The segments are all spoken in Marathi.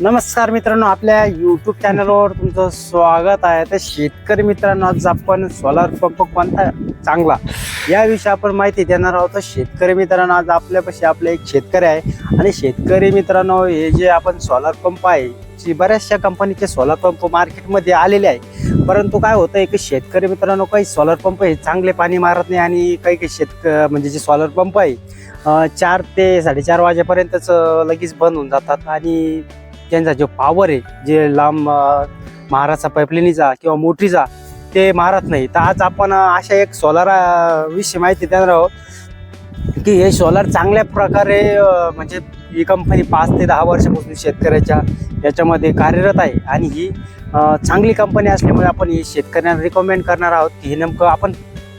नमस्कार मित्रांनो आपल्या युट्यूब चॅनलवर तुमचं स्वागत आहे. तर शेतकरी मित्रांनो आज आपण सोलार पंप कोणता चांगला? याविषयी आपण माहिती देणार आहोत. तर शेतकरी मित्रांनो आज आपल्यापाशी आपले एक शेतकरी आहे. आणि शेतकरी मित्रांनो हे जे आपण सोलार पंप आहे जी बऱ्याचशा कंपनीचे सोलार पंप मार्केटमध्ये आलेले आहे. परंतु काय होतं की शेतकरी मित्रांनो काही सोलर पंप हे चांगले पाणी मारत नाही आणि काही काही शेतक म्हणजे जे सोलर पंप आहे चार ते साडेचार वाजेपर्यंतच लगेच बंद होऊन जातात आणि त्यांचा जो पॉवर आहे जे लांब अं, पाईपलाईनीचा किंवा मोठीचा ते मारत नाही. तर आज आपण अशा एक सोलाराविषयी माहिती देणार आहोत की हे सोलार चांगल्या प्रकारे म्हणजे ही कंपनी पाच ते दहा वर्षापासून शेतकऱ्याच्या याच्यामध्ये कार्यरत आहे. आणि ही चांगली कंपनी असल्यामुळे आपण ही शेतकऱ्यांना रिकमेंड करणार आहोत की हे नेमकं आपण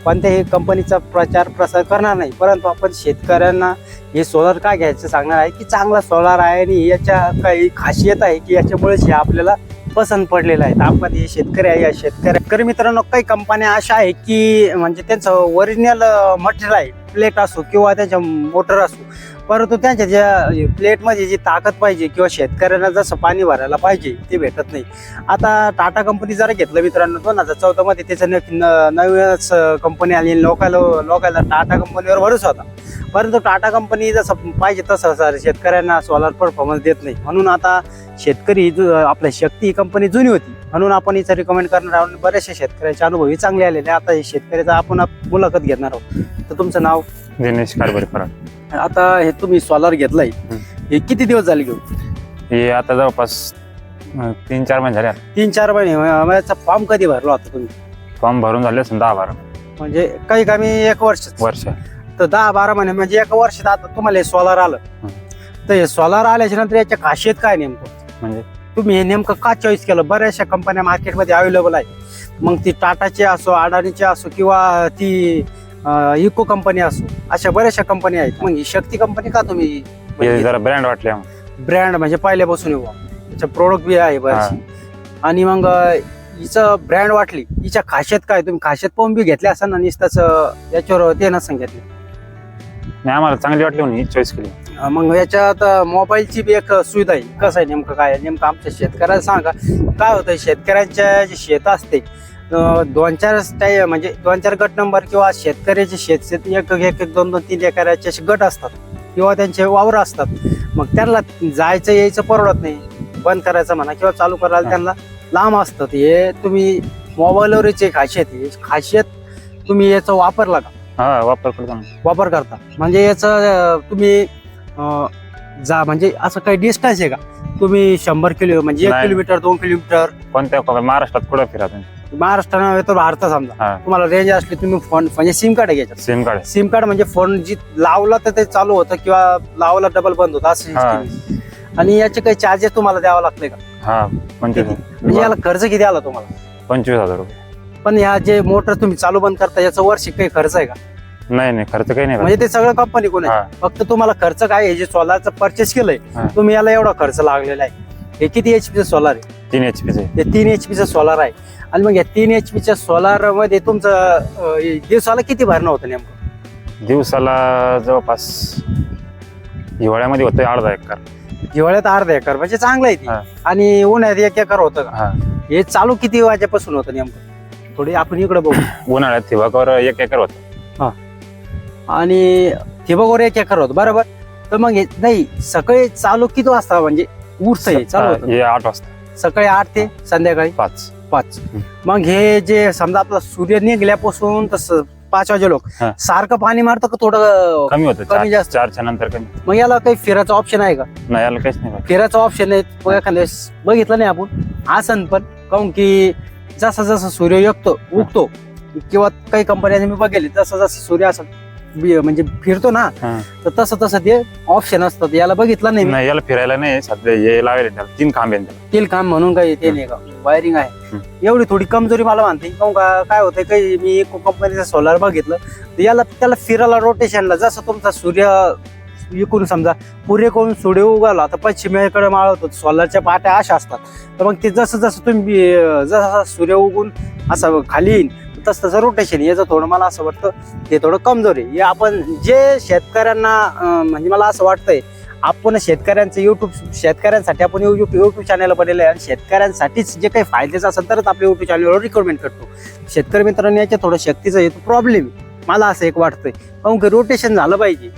कोणत्याही कंपनीचा प्रचार प्रसार करणार नाही. परंतु आपण शेतकऱ्यांना हे सोलार का घ्यायचं सांगणार आहे की चांगला सोलार आहे आणि याच्या काही खासियत आहे की याच्यामुळेच हे आपल्याला पसंत पडलेलं आहे. आपण हे शेतकरी आहे या शेतकरी. शेतकरी मित्रांनो काही कंपन्या अशा आहे की म्हणजे त्यांचं ओरिजिनल मटेरियल आहे. प्लेट असो किंवा त्याच्या मोटर असो. परंतु त्यांच्या ज्या प्लेटमध्ये जी ताकद पाहिजे किंवा शेतकऱ्यांना जसं पाणी भरायला पाहिजे ते भेटत नाही. आता टाटा कंपनी जरा घेतलं मित्रांनो दोन हजार चौदामध्ये त्याचं नवीनच कंपनी आली लोकांना लोकायला टाटा कंपनीवर भरोसा होता. परंतु टाटा कंपनी जसं पाहिजे तसं सर शेतकऱ्यांना सोलार परफॉर्मन्स देत नाही. म्हणून आता शेतकरी जु- आपल्या शक्ती ही कंपनी जुनी होती. म्हणून आपण हिचं रिकमेंड करणार आहोत बऱ्याचशा शेतकऱ्याचे अनुभव हे चांगले आलेले. आता हे शेतकऱ्याचा आपण आप- मुलाखत घेणार आहोत. तर तुमचं नाव? दिनेश कारभारी फराड आता हे तुम्ही सोलार घेतलंय. हं. किती दिवस झाले घेऊन? हे आता जवळपास तीन चार महिने झाले तीन चार महिने. फॉर्म कधी भरला होता तुम्ही? फॉर्म भरून झाले दहा बारा. म्हणजे काही कमी एक वर्ष. वर्ष. तर दहा बारा महिने म्हणजे एका वर्षात आता तुम्हाला हे सोलार आलं. तर हे सोलार आल्याच्यानंतर याच्या खासियत काय नेमकं? म्हणजे? तुम्ही हे नेमकं का चॉईस केलं? बऱ्याचशा कंपन्या मार्केटमध्ये अवेलेबल आहे. मग ती टाटाचे असो अडाणीचे असो किंवा ती इको कंपनी असो अशा बऱ्याचशा कंपन्या आहेत. मग ही शक्ती कंपनी का तुम्ही हे जरा ब्रँड वाटले ब्रँड म्हणजे पहिल्यापासून येऊ त्याचं प्रोडक्ट बी आहे बरेचसे आणि मग हिचं ब्रँड वाटली. हिच्या खासियत काय? तुम्ही खासियत पाहून बी घेतल्या असं ना? नुसतंच याच्यावर ते नसं घेतले नाही आम्हाला चांगली वाटली म्हणून चॉईस केली. अं, मग याच्यात मोबाईलची बी एक सुविधा आहे. कसं आहे नेमकं काय आहे? नेमकं आमच्या शेतकऱ्याला सांगा. काय होतं शेतकऱ्यांच्या जे शेत असते अं, दोन चार टाई म्हणजे दोन चार गट नंबर किंवा शेतकऱ्याचे शेत शेत एक एक एक दोन दोन तीन एकराचे असे गट असतात किंवा त्यांचे वावर असतात. मग त्यांना जायचं यायचं परवडत नाही. बंद करायचं म्हणा किंवा चालू करायला त्यांना लांब असतात हे तुम्ही मोबाईलवरच एक खासियत आहे. खासियत तुम्ही याचा वापरला का? हा वापर करतो ना. वापर करता. म्हणजे याचं अं, तुम्ही अं, जा म्हणजे असं काही डिस्टन्स आहे का? तुम्ही शंभर किलो म्हणजे एक नाही. किलोमीटर दोन किलोमीटर? कोणत्या महाराष्ट्रात कुठं फिरा तुम्ही? महाराष्ट्र नव्हे तर भारत समजा. हा. तुम्हाला रेंज असली तुम्ही फोन म्हणजे सिम कार्ड घ्यायचं. सिम कार्ड सिम कार्ड म्हणजे फोन जी लावला तर ते चालू होतं किंवा लावला डबल बंद होतं असं हा. system आहे. आणि याचे काही चार्जेस तुम्हाला द्यावं लागले का? हा पंचवीस म्हणजे याला खर्च किती आला तुम्हाला? पंचवीस हजार रुपये. पण ह्या जे मोटर तुम्ही चालू बंद करता याचा वर्षिक काही खर्च आहे का? नाही नाही खर्च काही नाही म्हणजे ते सगळं कंपनी कोण आहे? हा. फक्त तुम्हाला खर्च काय आहे? जे सोलारचं परचेस केलंय हा. तुम्ही याला एवढा खर्च लागलेला आहे. हे किती एच पीचं सोलार आहे? तीन एच पीचे हे तीन एच पीचं सोलार आहे. आणि मग या तीन एच पीच्या सोलारमध्ये तुमचं अं, हे दिवसाला किती भरणं होतं नेमकं? दिवसाला जवळपास हिवाळ्यामध्ये होतं अर्धा एकर. हिवाळ्यात अर्धा एकर म्हणजे चांगलं आहे हा. ते आणि उन्हाळ्यात एक एकर होतं का? हा. हे चालू किती वाजेपासून होतं नेमकं? थोडी आपण इकडे बघू. उन्हाळ्यात ठिबकावर एक एकर होतं. आणि ठिबकवर एक एकर होतं बरोबर? तर मग हे नाही सकाळी चालू किती वाजता म्हणजे उठतं हे चालू होतं? हे आठ वाजता. सकाळी आठ ते संध्याकाळी? पाच. पाच. मग हे जे समजा आपला सूर्य निघल्यापासून तसं पाच वाजे लोक हा. सारखं पाणी मारतं का थोडं कमी होतं कमी चार- जास्त. चारच्या नंतर कमी. मग याला काही फिरायचं ऑप्शन आहे का? नाही याला काहीच नाही. फिरायचं ऑप्शन आहे मग एखाद्या वेळेस बघितलं नाही आपण? आसन पण. काऊन की जसा जसा सूर्य युक्तो उगतो किंवा काही कंपन्या मी बघितले जसं जसं सूर्य असं बी- म्हणजे फिरतो ना हा. तर तसं तसं ते ऑप्शन असतात याला बघितलं नाही मी. नाही याला फिरायला नाही सध्या हे लावेल त्याला तीन खांबे आहेत त्याला तेल काम म्हणून काही ते नाही का वायरिंग आहे. एवढी थोडी कमजोरी मला मानते काऊन का काय होतंय काही मी एक कंपनीचं सोलार बघितलं तर याला त्याला फिरायला रोटेशनला जसं तुमचा सूर्य विकून समजा पुरे करून सूर्य उगवला तर पश्चिमेकडे माळतो सोलरच्या पाट्या अशा असतात. तर मग ते जसं जसं तुम्ही जसं सूर्य उगून असं खाली येईल तसं तसं रोटेशन याचं थोडं मला असं वाटतं ते थोडं कमजोर आहे. आपण जे शेतकऱ्यांना म्हणजे मला असं वाटतंय आपण शेतकऱ्यांचं युट्यूब शेतकऱ्यांसाठी आपण युट्यूब यूट्यूब चॅनल बनवलं आहे आणि शेतकऱ्यांसाठीच जे काही फायद्याचं असेल तरच आपल्या युट्यूब चॅनलवर रिकमेंड करतो. शेतकरी मित्रांनी याच्या थोडं शक्तीचा येतो प्रॉब्लेम मला असं एक वाटतंय. काहून की रोटेशन झालं पाहिजे.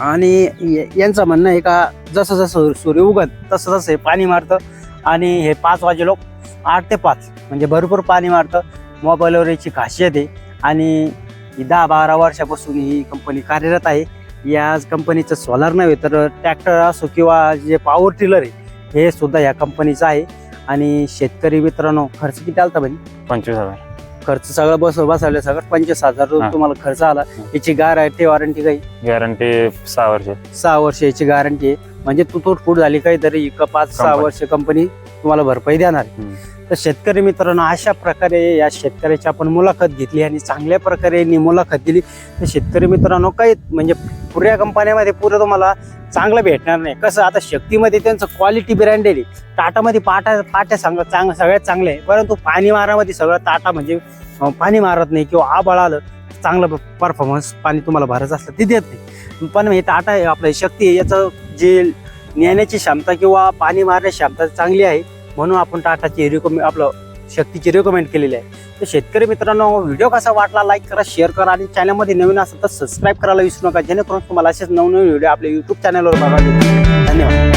आणि यांचं म्हणणं आहे का जसं जसं सूर्य उगत तसं तसं हे पाणी मारतं. आणि हे पाच वाजे लोक आठ ते पाच म्हणजे भरपूर पाणी मारतं. मोबाईलवर याची खासियत आहे. आणि दहा बारा वर्षापासून ही कंपनी कार्यरत आहे. या कंपनीचं सोलार नव्हे तर ट्रॅक्टर असो किंवा जे पॉवर टिलर आहे हे सुद्धा या कंपनीचं आहे. आणि शेतकरी मित्रांनो खर्च किती आलता भाई पंचवीस हजार. खर्च सगळं बस बसवलं सगळं पंचवीस हजार हा. तुम्हाला खर्च आला. याची गॅरंटी वॉरंटी काही गॅरंटी सहा वर्ष. सहा वर्ष याची गॅरंटी आहे. म्हणजे तू तो फूट झाली काहीतरी एक पाच सहा Company. वर्ष कंपनी तुम्हाला भरपाई देणार. तर शेतकरी मित्रांनो अशा प्रकारे या शेतकऱ्याची आपण मुलाखत घेतली आणि चांगल्या प्रकारे मुलाखत दिली. तर शेतकरी मित्रांनो काही म्हणजे पुऱ्या कंपन्यामध्ये पुरं तुम्हाला चांगलं भेटणार नाही. कसं आता शक्तीमध्ये त्यांचं क्वालिटी ब्रँडेड आहे. टाटामध्ये पाटा पाट्या सांग चांग सगळ्यात चांगले आहे. परंतु पाणी मारामध्ये सगळं टाटा म्हणजे पाणी मारत नाही किंवा आबळ आलं चांगलं परफॉर्मन्स पाणी तुम्हाला भरायचं असलं ते देत नाही. पण हे टाटा आहे आपलं शक्ती आहे. याचं जे नेण्याची क्षमता किंवा पाणी मारण्याची क्षमता चांगली आहे म्हणून आपण टाटाची रिकमेंड आपलं शक्तीची रिकमेंड केलेली आहे. तर शेतकरी मित्रांनो व्हिडिओ कसा वाटला लाईक करा शेअर करा आणि चॅनलमध्ये नवीन असेल तर सबस्क्राईब करायला विसरू नका. जेणेकरून तुम्हाला असेच नवनवीन व्हिडिओ आपल्या यूट्यूब चॅनलवर बघायला धन्यवाद.